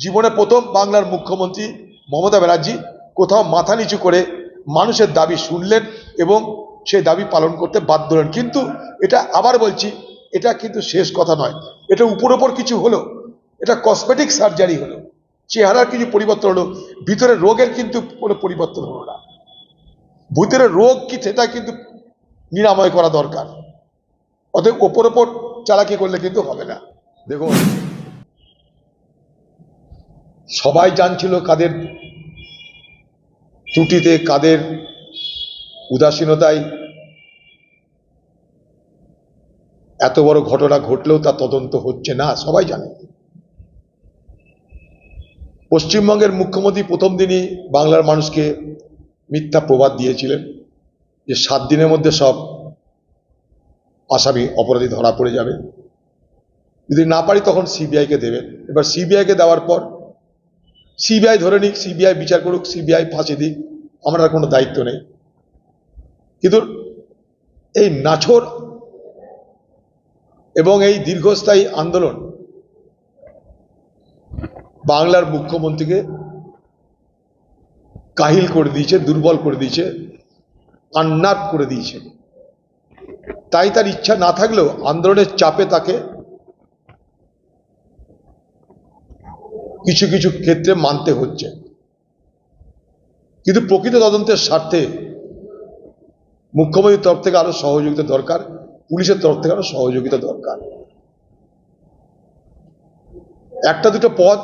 জীবনে প্রথম বাংলার মুখ্যমন্ত্রী মমতা ব্যানার্জি কোথাও মাথা নিচু করে মানুষের দাবি শুনলেন এবং সেই দাবি পালন করতে বাধ্য হলেন। কিন্তু এটা আবার বলছি, এটা কিন্তু শেষ কথা নয়। এটা উপর ওপর কিছু হলো, এটা কসমেটিক সার্জারি হলো। চেহারার কিছু পরিবর্তন হলো, ভিতরে রোগের কিন্তু কোনো পরিবর্তন হলো না। ভিতরে রোগ কি সেটা কিন্তু নিরাময় করা দরকার। অতএব ওপর ওপর চালাকি করলে কিন্তু হবে না। দেখুন সবাই জানছিল কাদের ত্রুটিতে, কাদের উদাসীনতায়। এত বড় ঘটনা ঘটলেও তা তদন্ত হচ্ছে না, সবাই জানে। পশ্চিমবঙ্গের মুখ্যমন্ত্রী প্রথম দিনই বাংলার মানুষকে মিথ্যা প্রবাদ দিয়েছিলেন যে সাত দিনের মধ্যে সব আসামি অপরাধী ধরা পড়ে যাবে। যদি না পারি তখন সিবিআইকে দেবেন। এবার সিবিআইকে দেওয়ার পর সিবিআই ধরে নিক সিবিআই বিচার করুক সিবিআই ফাঁসি দিক, আমার কোনো দায়িত্ব নেই। কিন্তু এই নাছর এবং এই দীর্ঘস্থায়ী আন্দোলন বাংলার মুখ্যমন্ত্রীকে কাহিল করে দিয়েছে, দুর্বল করে দিয়েছে আন্নাত করে দিয়েছে। তাই তার ইচ্ছা না থাকলেও আন্দোলনের চাপে তাকে কিছু কিছু ক্ষেত্রে মানতে হচ্ছে। কিন্তু প্রকৃত তদন্তের স্বার্থে মুখ্যমন্ত্রীর তরফ থেকে আরও সহযোগিতা দরকার, পুলিশের তরফ থেকে আরও সহযোগিতা দরকার। একটা দুটো পদ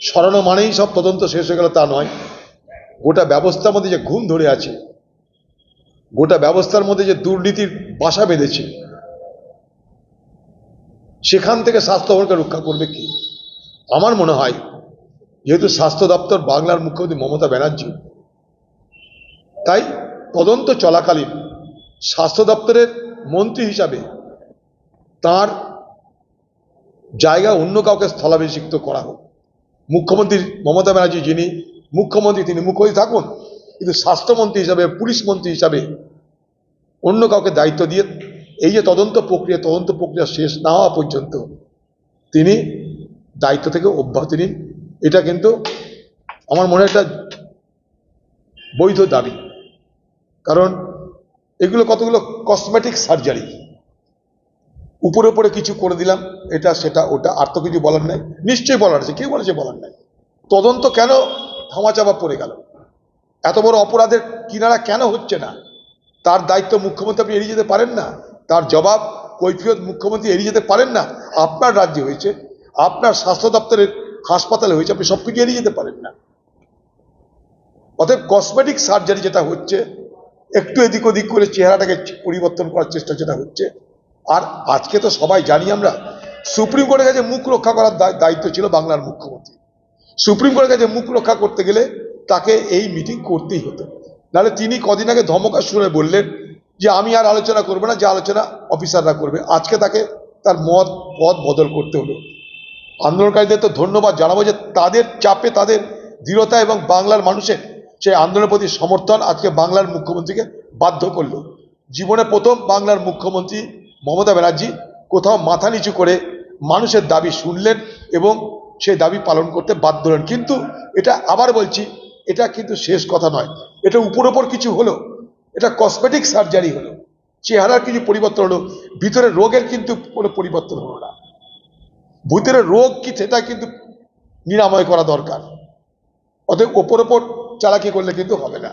সরানো মানেই সব তদন্ত শেষ হয়ে গেল তা নয়। গোটা ব্যবস্থার মধ্যে যে ঘুম ধরে আছে, গোটা ব্যবস্থার মধ্যে যে দুর্নীতির বাসা বেঁধেছে, সেখান থেকে স্বাস্থ্য ভবনকে রক্ষা করবে কি? আমার মনে হয়, যেহেতু স্বাস্থ্য দপ্তর বাংলার মুখ্যমন্ত্রী মমতা ব্যানার্জি, তাই তদন্ত চলাকালীন স্বাস্থ্য দপ্তরের মন্ত্রী হিসাবে তার জায়গা অন্য কাউকে স্থলাভিষিক্ত করা হোক। মুখ্যমন্ত্রী মমতা ব্যানার্জি যিনি মুখ্যমন্ত্রী, তিনি মুখ্যমন্ত্রী থাকুন, কিন্তু স্বাস্থ্যমন্ত্রী হিসাবে, পুলিশ মন্ত্রী হিসাবে অন্য কাউকে দায়িত্ব দিয়ে এই যে তদন্ত প্রক্রিয়া তদন্ত প্রক্রিয়া শেষ না হওয়া পর্যন্ত তিনি দায়িত্ব থেকে অব্যাহতি নিন। এটা কিন্তু আমার মনে একটা বৈধ দাবি। কারণ এগুলো কতগুলো কসমেটিক সার্জারি উপরে উপরে কিছু করে দিলাম, এটা, সেটা, ওটা, আর তো কিছু বলার নাই। নিশ্চয়ই বলার আছে, কেউ বলেছে বলার নাই। তদন্ত কেন ধামাচাপা পড়ে গেল? এত বড় অপরাধের কিনারা কেন হচ্ছে না? তার দায়িত্ব মুখ্যমন্ত্রী আপনি এড়িয়ে যেতে পারেন না? তার জবাব কৈফিয়ত মুখ্যমন্ত্রী এড়িয়ে যেতে পারেন না? আপনার রাজ্যে হয়েছে আপনার স্বাস্থ্য দপ্তরের হাসপাতালে হয়েছে, আপনি সব কিছু এড়িয়ে যেতে পারেন না। অতএব কসমেটিক সার্জারি যেটা হচ্ছে, একটু এদিক ওদিক করে চেহারাটাকে পরিবর্তন করার চেষ্টা যেটা হচ্ছে, আর আজকে তো সবাই জানি আমরা, সুপ্রিম কোর্টের কাছে মুখ রক্ষা করার দায়- দায়িত্ব ছিল বাংলার মুখ্যমন্ত্রী। সুপ্রিম কোর্টের কাছে মুখ রক্ষা করতে গেলে তাকে এই মিটিং করতেই হতো। নাহলে তিনি কদিন আগে ধমকার সুরে বললেন যে, আমি আর আলোচনা করব না, যে আলোচনা অফিসাররা করবে। আজকে তাকে তার মত পথ বদল করতে হলো। আন্দোলনকারীদের তো ধন্যবাদ জানাব যে তাদের চাপে তাদের দৃঢ়তা এবং বাংলার মানুষের সেই আন্দোলনের প্রতি সমর্থন আজকে বাংলার মুখ্যমন্ত্রীকে বাধ্য করল। জীবনে প্রথম বাংলার মুখ্যমন্ত্রী মমতা ব্যানার্জি কোথাও মাথা নিচু করে মানুষের দাবি শুনলেন এবং সেই দাবি পালন করতে বাধ্য হলেন। কিন্তু এটা আবার বলছি, এটা কিন্তু শেষ কথা নয়। এটা উপর ওপর কিছু হলো, এটা কসমেটিক সার্জারি হলো। চেহারার কিছু পরিবর্তন হলো, ভিতরে রোগের কিন্তু কোনো পরিবর্তন হলো না। ভিতরে রোগ কি সেটা কিন্তু নিরাময় করা দরকার। অতএব ওপর ওপর চালাকি করলে কিন্তু হবে না।